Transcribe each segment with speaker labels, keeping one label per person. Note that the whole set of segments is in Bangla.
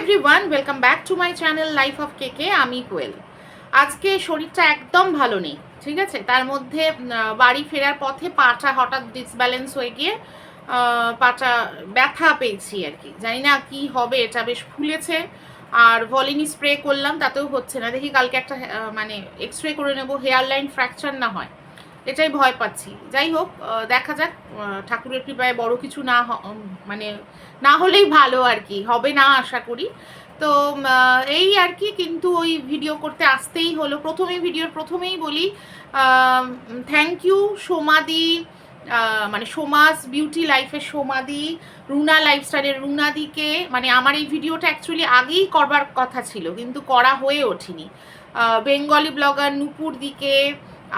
Speaker 1: Everyone welcome back to my channel life of KK আমি কোয়েল। আজকে শরীরটা একদম ভালো নেই, ঠিক আছে? তার মধ্যে বাড়ি ফেরার পথে পাটা হঠাৎ ডিসব্যালেন্স হয়ে গিয়ে পাটা ব্যথা পেয়েছি আর কি। জানি না কি হবে, এটা বেশ ফুলেছে। আর ভলিনি স্প্রে করলাম, তাতেও হচ্ছে না। দেখি কালকে একটা মানে এক্স রে করে নেব হেয়ার লাইন ফ্র্যাকচার না হয়। এটাই ভয় পাচ্ছি। যাই হোক দেখা যাক ঠাকুরের কৃপায় বড় কিছু না মানে না হলেই ভালো আর কি, হবে না আশা করি। তো এই আর কি, কিন্তু ওই ভিডিও করতে আসতেই হলো। প্রথমেই ভিডিওর প্রথমেই বলি থ্যাংক ইউ সোমাদি মানে সোমাস বিউটি লাইফের সোমাদি, রুনা লাইফস্টাইলের রুনাদিকে মানে আমার এই ভিডিওটা অ্যাকচুয়ালি আগেই করবার কথা ছিল, কিন্তু করা হয়ে ওঠেনি। বেঙ্গলি ব্লগার নুপুর দিকে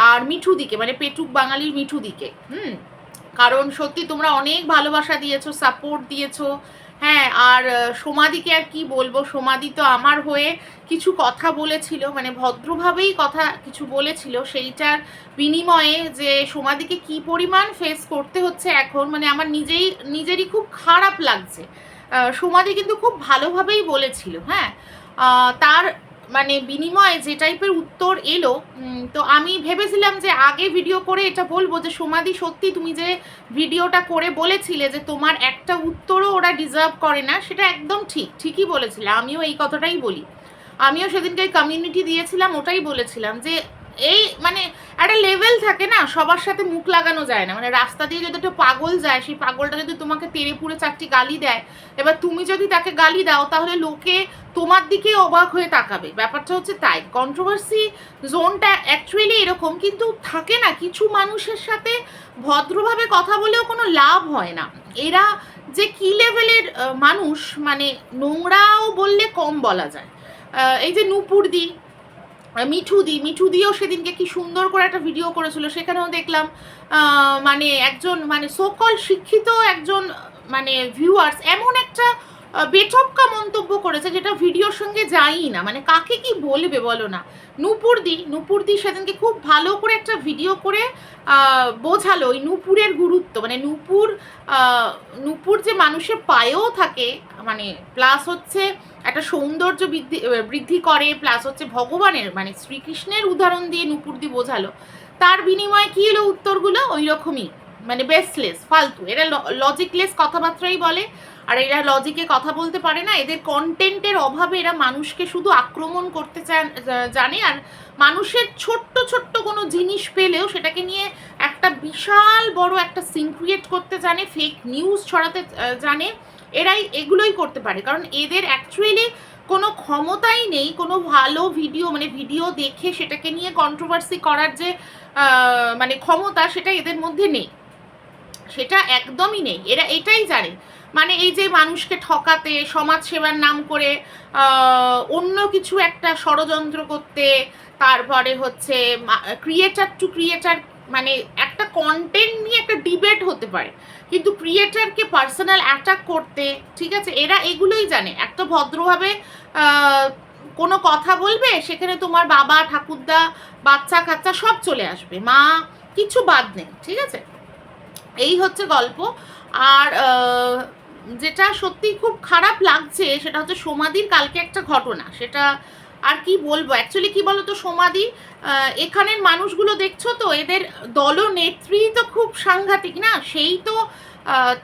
Speaker 1: আর মিঠু দিকে মানে পেটুক বাঙালির মিঠু দিকে, হুম? কারণ সত্যি তোমরা অনেক ভালোবাসা দিয়েছ সাপোর্ট দিয়েছ। হ্যাঁ আর সোমাদিকে আর কি বলব, সোমাদি তো আমার হয়ে কিছু কথা বলেছিল মানে ভদ্রভাবেই কথা কিছু বলেছিল, সেইটার বিনিময়ে যে সোমাদিকে কি পরিমাণ ফেস করতে হচ্ছে এখন মানে আমার নিজেই, নিজেরই খুব খারাপ লাগছে। সোমাদি কিন্তু খুব ভালোভাবেই বলেছিল হ্যাঁ? তার মানে বিনিময়ে যে টাইপের উত্তর এলো তো আমি ভেবেছিলাম যে আগে ভিডিও করে এটা বলব যে, সোমাদি, সত্যি তুমি যে ভিডিওটা করে বলেছিলে যে তোমার একটা উত্তরও ওরা ডিজার্ভ করে না, সেটা একদম ঠিক, ঠিকই বলেছিলে। আমিও এই কথাটাই বলি। আমিও সেদিনকে কমিউনিটি দিয়েছিলাম, ওটাই বলেছিলাম যে এই মানে একটা লেভেল থাকে না, সবার সাথে মুখ লাগানো যায় না। মানে রাস্তা দিয়ে যদি একটা পাগল যায়, সেই পাগলটা যদি তোমাকে তেড়ে পুড়ে চারটি গালি দেয়, এবার তুমি যদি তাকে গালি দাও, তাহলে লোকে তোমার দিকে অবাক হয়ে তাকাবে। ব্যাপারটা হচ্ছে তাই। কন্ট্রোভার্সি জোনটা অ্যাকচুয়ালি এরকম, কিন্তু থাকে না, কিছু মানুষের সাথে ভদ্রভাবে কথা বলেও কোনো লাভ হয় না। এরা যে কি লেভেলের মানুষ মানে নোংরাও বললে কম বলা যায়। এই যে নূপুর দি আহ, মিঠুদিও মিঠু দিও সেদিনকে কি সুন্দর করে একটা ভিডিও করেছিল। সেখানেও দেখলাম মানে একজন মানে সকল শিক্ষিত একজন মানে ভিউয়ার্স এমন একটা বেঠক্কা মন্তব্য করেছে যেটা ভিডিওর সঙ্গে যায়ই না। মানে কাকে কি বলবে বলো না। নূপুর দি নূপুর দি সেদিনকে খুব ভালো করে একটা ভিডিও করে বোঝালো ওই নূপুরের গুরুত্ব। মানে নূপুর নূপুর যে মানুষের পায়েও থাকে মানে প্লাস হচ্ছে একটা সৌন্দর্য বৃদ্ধি বৃদ্ধি করে প্লাস হচ্ছে ভগবানের মানে শ্রীকৃষ্ণের উদাহরণ দিয়ে নূপুর দি বোঝালো। তার বিনিময়ে কী এলো উত্তরগুলো? ওই রকমই। মানে বেসলেস, ফালতু। এরা লজিকলেস কথাবার্তাই বলে, আর এরা লজিকে কথা বলতে পারে না। এদের কন্টেন্টের অভাবে এরা মানুষকে শুধু আক্রমণ করতে জানে, আর মানুষের ছোট্ট ছোট্ট কোনো জিনিস পেলেও সেটাকে নিয়ে একটা বিশাল বড় একটা সিন ক্রিয়েট করতে জানে ফেক নিউজ ছড়াতে জানে। এরাই এগুলোই করতে পারে। কারণ এদের অ্যাকচুয়ালি কোনো ক্ষমতাই নেই, কোনো ভালো ভিডিও মানে ভিডিও দেখে সেটাকে নিয়ে কন্ট্রোভার্সি করার যে মানে ক্ষমতা সেটা এদের মধ্যে নেই। সেটা একদমই নেই। এরা এটাই জানে। মানে এই যে মানুষকে ঠকাতে সমাজ সেবার নাম করে অন্য কিছু একটা ষড়যন্ত্র করতে, তারপরে হচ্ছে ক্রিয়েটার টু ক্রিয়েটার মানে একটা কন্টেন্ট নিয়ে একটা ডিবেট হতে পারে। কিন্তু ক্রিয়েটারকে পার্সোনাল অ্যাটাক করতে, ঠিক আছে? এরা এগুলোই জানে। একটা ভদ্রভাবে কোনো কথা বলবে, সেখানে তোমার বাবা, ঠাকুরদা বাচ্চা কাচ্চা সব চলে আসবে। মা, কিছু বাদ নেই, ঠিক আছে? এই হচ্ছে গল্প। আর যেটা সত্যি খুব খারাপ লাগছে সেটা হচ্ছে সমাধির কালকে একটা ঘটনা। সেটা আর কি বলব? অ্যাকচুয়ালি কি বলতো সমাধি? এখানের মানুষগুলো দেখছ তো? এদের দলনেত্রী তো খুব সাংঘাতিক না? সেই তো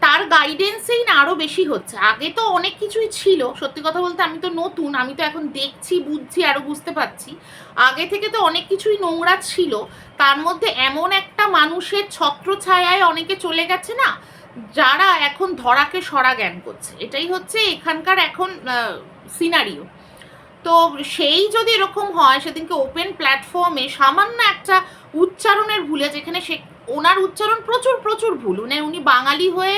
Speaker 1: তার গাইডেন্সেই বেশি হচ্ছে। আগে তো অনেক কিছুই ছিল। সত্যি কথা বলতে আমি তো নতুন, আমি তো এখন দেখছি, বুঝছি আরও বুঝতে পারছি। আগে থেকে তো অনেক কিছুই নোংরা ছিল। তার মধ্যে এমন একটা মানুষের ছত্র ছত্রছায়ায় অনেকে চলে গেছে না, যারা এখন ধরাকে সরা জ্ঞান করছে। এটাই হচ্ছে এখানকার এখন সিনারিও তো সেই যদি এরকম হয়, সেদিনকে ওপেন প্ল্যাটফর্মে সামান্য একটা উচ্চারণের ভুলে, যেখানে সে, ওনার উচ্চারণ প্রচুর প্রচুর ভুল। মানে উনি বাঙালি হয়ে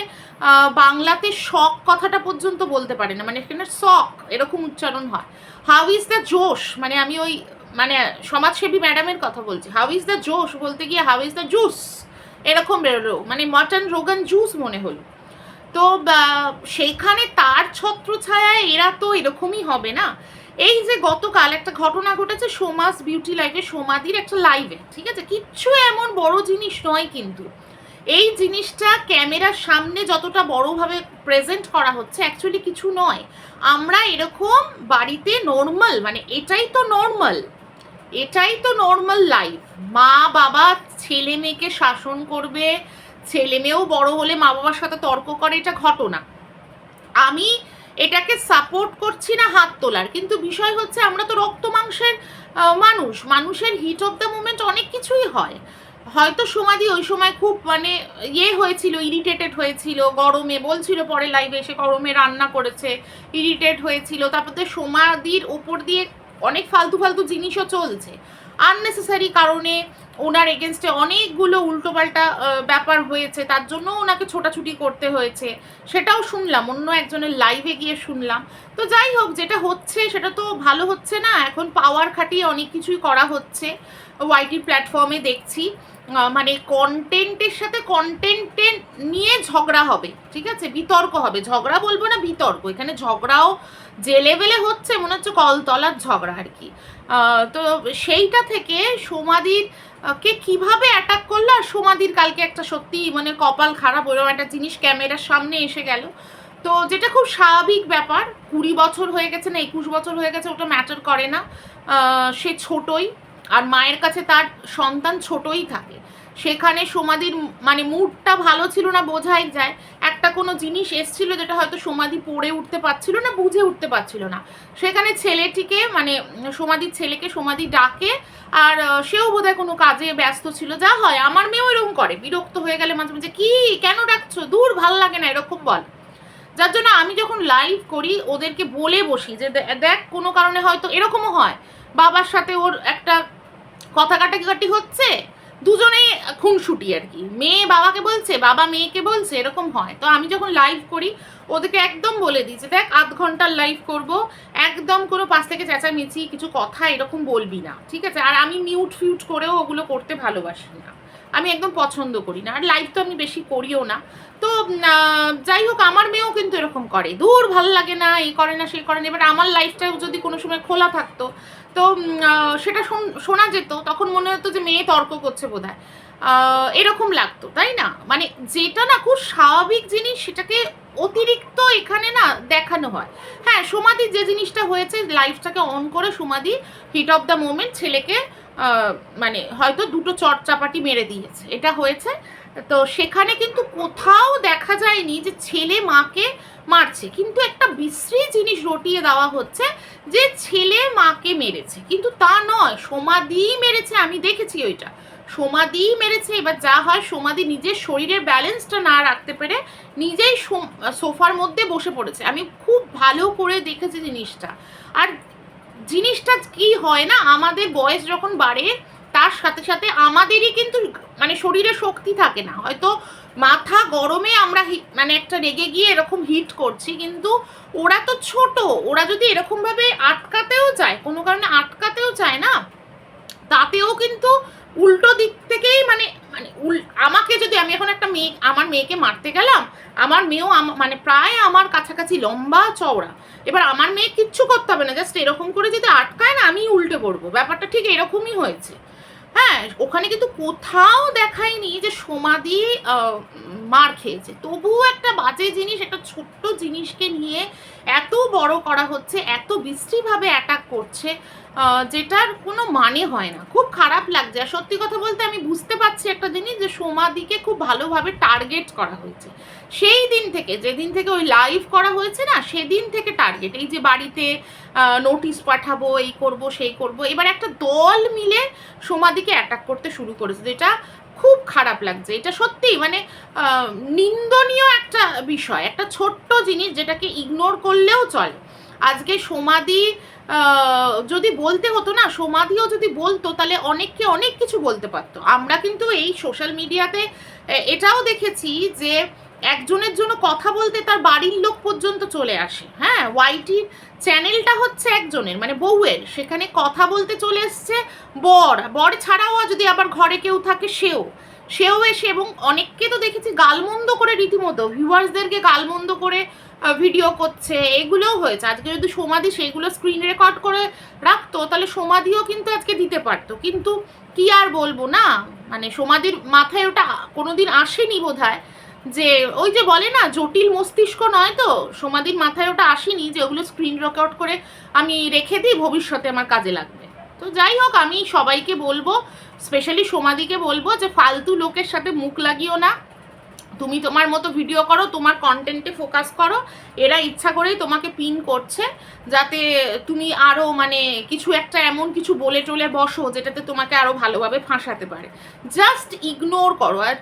Speaker 1: বাংলাতে শখ কথাটা পর্যন্ত বলতে পারে না। মানে এখানে শখ এরকম উচ্চারণ হয়। হাউ ইজ দ্য জোশ মানে আমি ওই মানে সমাজসেবী ম্যাডামের কথা বলছি। হাউ ইজ দ্য জোশ বলতে গিয়ে হাউ ইজ দ্য জুস এরকম বেরোলো মানে মটন রোগান জুস মনে হলো। তো সেইখানে তার ছত্রছায়ায় এরা তো এরকমই হবে না। এই যে গতকাল একটা ঘটনা ঘটেছে সোমাস বিউটি লাইফে, সোমাদির একটা লাইভে ঠিক আছে? কিচ্ছু এমন বড় জিনিস নয় কিন্তু। এই জিনিসটা ক্যামেরার সামনে যতটা বড়ভাবে প্রেজেন্ট করা হচ্ছে অ্যাকচুয়ালি কিছু নয়। আমরা এরকম বাড়িতে নর্মাল মানে এটাই তো নর্মাল এটাই তো নর্মাল লাইফ মা, বাবা, ছেলে মেয়েকে শাসন করবে, ছেলে মেয়েও বড় হলে মা বাবার সাথে তর্ক করে, এটা ঘটনা। আমি এটাকে সাপোর্ট করছি না হাত তোলার, কিন্তু বিষয় হচ্ছে আমরা তো রক্ত মাংসের মানুষ। মানুষের হিট অফ দ্য মুমেন্ট অনেক কিছুই হয়। হয়তো সমাধি ওই সময় খুব মানে ইয়ে হয়েছিল ইরিটেটেড হয়েছিল, গরমে বলছিল পরে লাইভে এসে গরমে রান্না করেছে ইরিটেট হয়েছিল, তারপর তো সমাধির ওপর দিয়ে অনেক ফালতু ফালতু জিনিসও চলছে। আননেসেসারি কারণে ওনার এগেনস্টে অনেকগুলো উল্টোপাল্টা ব্যাপার হয়েছে। তার জন্য ওনাকে ছোটাছুটি করতে হয়েছে। সেটাও শুনলাম, অন্য একজনের লাইভে গিয়ে শুনলাম। তো যাই হোক, যেটা হচ্ছে সেটা তো ভালো হচ্ছে না। এখন পাওয়ার খাটিয়ে অনেক কিছুই করা হচ্ছে। ওয়াইটি প্ল্যাটফর্মে দেখছি। মানে কন্টেন্টের সাথে কন্টেন্টের নিয়ে ঝগড়া হবে, ঠিক আছে? বিতর্ক হবে। ঝগড়া বলব না, বিতর্ক। এখানে ঝগড়াও যে লেভেলে হচ্ছে, মনে হচ্ছে কলতলার ঝগড়া আর কি। তো সেইটা থেকে সমাধির কে কীভাবে অ্যাটাক করল আর সমাধির কালকে একটা সত্যি মানে কপাল খারাপ ওরকম একটা জিনিস ক্যামেরার সামনে এসে গেল। তো যেটা খুব স্বাভাবিক ব্যাপার, কুড়ি বছর হয়ে গেছে না, একুশ বছর হয়ে গেছে, ওটা ম্যাটার করে না। সে ছোটই। আর মায়ের কাছে তার সন্তান ছোটই থাকে। সেখানে সমাধির মানে মুডটা ভালো ছিল না বোঝাই যায়। একটা কোনো জিনিস এসছিল যেটা হয়তো সমাধি পড়ে উঠতে পারছিল না, বুঝে উঠতে পারছিল না। সেখানে ছেলেটিকে মানে সমাধির ছেলেকে সমাধি ডাকে আর সেও বোধহয় কোনো কাজে ব্যস্ত ছিল। যা হয়, আমার মেয়েও এরকম করে। বিরক্ত হয়ে গেলে মাঝে মাঝে, কি? কেন ডাকছো? দূর, ভালো লাগে না এরকম বল। যার জন্য আমি যখন লাইভ করি, ওদেরকে বলে বসি যে দেখ, কোনো কারণে হয়তো এরকমও হয়। বাবার সাথে ওর একটা কথা কাটাকাটি হচ্ছে, দুজনেই খুনসুটি আর কি। মেয়ে বাবাকে বলছে, বাবা মেয়েকে বলছে, এরকম হয়। তো আমি যখন লাইভ করি, ওদেরকে একদম বলে দিই যে, দেখ, আধ ঘণ্টার লাইভ করব। একদম কোনো পাশ থেকে চেঁচামেচি, কিছু কথা এরকম বলবি না। ঠিক আছে? আর আমি মিউট ফিউট করেও ওগুলো করতে ভালোবাসি না। আমি একদম পছন্দ করি না। আর লাইভ তো আমি বেশি করিও না। তো যাই হোক, আমার মেয়েও কিন্তু এরকম করে। দূর ভালো লাগে না, এই করে না, সেই করে না। এবার আমার লাইফটাও যদি কোনো সময় খোলা থাকতো, তো সেটা শোন- শোনা যেত। তখন মনে হতো যে মেয়ে তর্ক করছে বোধ হয় এরকম লাগতো, তাই না? মানে যেটা না খুব স্বাভাবিক জিনিস, সেটাকে অতিরিক্ত এখানে না দেখানো হয়। হ্যাঁ সমাধি যে জিনিসটা হয়েছে, লাইফটাকে অন করে সমাধি, হিট অফ দ্য মোমেন্ট ছেলেকে মানে হয়তো দুটো চটচাপাটি মেরে দিয়েছে। এটা হয়েছে। তো সেখানে কিন্তু কোথাও দেখা যায়নি যে ছেলে মাকে মারছে। কিন্তু একটা বিশ্রী জিনিস রটিয়ে দেওয়া হচ্ছে যে ছেলে মাকে মেরেছে। কিন্তু তা নয়, সমাধি মেরেছে, আমি দেখেছি ওইটা। সমাধি মেরেছে। এবার যা হয় সমাধি নিজের শরীরের ব্যালেন্সটা না রাখতে পেরে নিজেই সোফার মধ্যে বসে পড়েছে। আমি খুব ভালো করে দেখেছি জিনিসটা। আর জিনিসটা কি হয় না, আমাদের বয়স যখন বাড়ে, তার সাথে সাথে আমাদেরই কিন্তু মানে শরীরে শক্তি থাকে না। হয়তো মাথা গরমে আমরা মানে একটা রেগে গিয়ে এরকম হিট করছি, কিন্তু ওরা তো ছোট। ওরা যদি এরকমভাবে আটকাতেও চায়, কোনো কারণে আটকাতেও চায় না, তাতেও কিন্তু উল্টো দিক থেকেই মানে মানে উল, আমাকে যদি আমি এখন একটা মেয়ে, আমার মেয়েকে মারতে গেলাম, আমার মেয়েও মানে প্রায় আমার কাছাকাছি লম্বা চওড়া। এবার আমার মেয়ে কিচ্ছু করতে হবে না জাস্ট এরকম করে যদি আটকায় না, আমি উল্টে পড়ব। ব্যাপারটা ঠিক এরকমই হয়েছে। হ্যাঁ ওখানে কিন্তু কোথাও দেখায়নি যে সমাধি মার খেয়েছে। তবুও একটা বাজে জিনিস, একটা ছোট্ট জিনিসকে নিয়ে এত বড় করা হচ্ছে, এত বিশ্রীভাবে অ্যাটাক করছে যেটার কোনো মানে হয় না। খুব খারাপ লাগছে। আর সত্যি কথা বলতে আমি বুঝতে পারছি একটা জিনিস যে সমাধিকে খুব ভালোভাবে টার্গেট করা হয়েছে। সেই দিন থেকে, যেদিন থেকে ওই লাইভ করা হয়েছে না, সেদিন থেকে টার্গেট এই যে বাড়িতে নোটিশ পাঠাবো, এই করব, সেই করব, এবার একটা দল মিলে সমাধিকে অ্যাটাক করতে শুরু করেছে, যেটা খুব খারাপ লাগছে। এটা সত্যি মানে নিন্দনীয় একটা বিষয়, একটা ছোট্ট জিনিস যেটাকে ইগনোর করলেও চলে। আজকে সমাধি যদি বলতে হতো না সমাধিও যদি বলতো, তাহলে অনেককে অনেক কিছু বলতে পারতো। আমরা কিন্তু এই সোশ্যাল মিডিয়াতে এটাও দেখেছি যে একজনের জন্য কথা বলতে তার বাড়ির লোক পর্যন্ত চলে আসে। হ্যাঁ ওয়াইটির চ্যানেলটা হচ্ছে একজনের মানে বউয়ের। সেখানে কথা বলতে চলে এসছে বর। বর ছাড়াও যদি আবার ঘরে কেউ থাকে, সেও। সেও এসে এবং অনেককে তো দেখেছি গালমন্দ করে রীতিমতো, ভিউয়ার্সদেরকে গালমন্দ করে ভিডিও করছে, এগুলোও হয়েছে। আজকে যদি সমাধি সেইগুলো স্ক্রিন রেকর্ড করে রাখতো, তাহলে সমাধিও কিন্তু আজকে দিতে পারতো। কিন্তু কি আর বলব না? মানে সমাধির মাথায় ওটা কোনোদিন আসেনি বোধ যে ওই যে বলে না, জটিল মস্তিষ্ক নয় তো? সমাধির মাথায় ওটা আসেনি যে ওগুলো স্ক্রিন রেকর্ড করে আমি রেখে দিই, ভবিষ্যতে আমার কাজে লাগবে। তো যাই হোক, আমি সবাইকে বলব স্পেশালি সমাধিকে বলব যে ফালতু লোকের সাথে মুখ লাগিও না। তুমি তোমার মতো ভিডিও করো, তোমার কন্টেন্টে ফোকাস করো। এরা ইচ্ছা করেই তোমাকে পিন করছে, যাতে তুমি আরও মানে কিছু একটা এমন কিছু বলে টলে বসো, যেটাতে তোমাকে আরও ভালোভাবে ফাঁসাতে পারে। জাস্ট ইগনোর করো। আর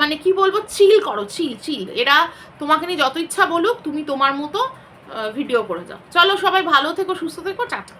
Speaker 1: মানে কি বলব চিল করো চিল চিল এরা তোমাকে নিয়ে যত ইচ্ছা বলুক, তুমি তোমার মতো ভিডিও করে যাও। চলো সবাই ভালো থেকো, সুস্থ থেকো, টাটা।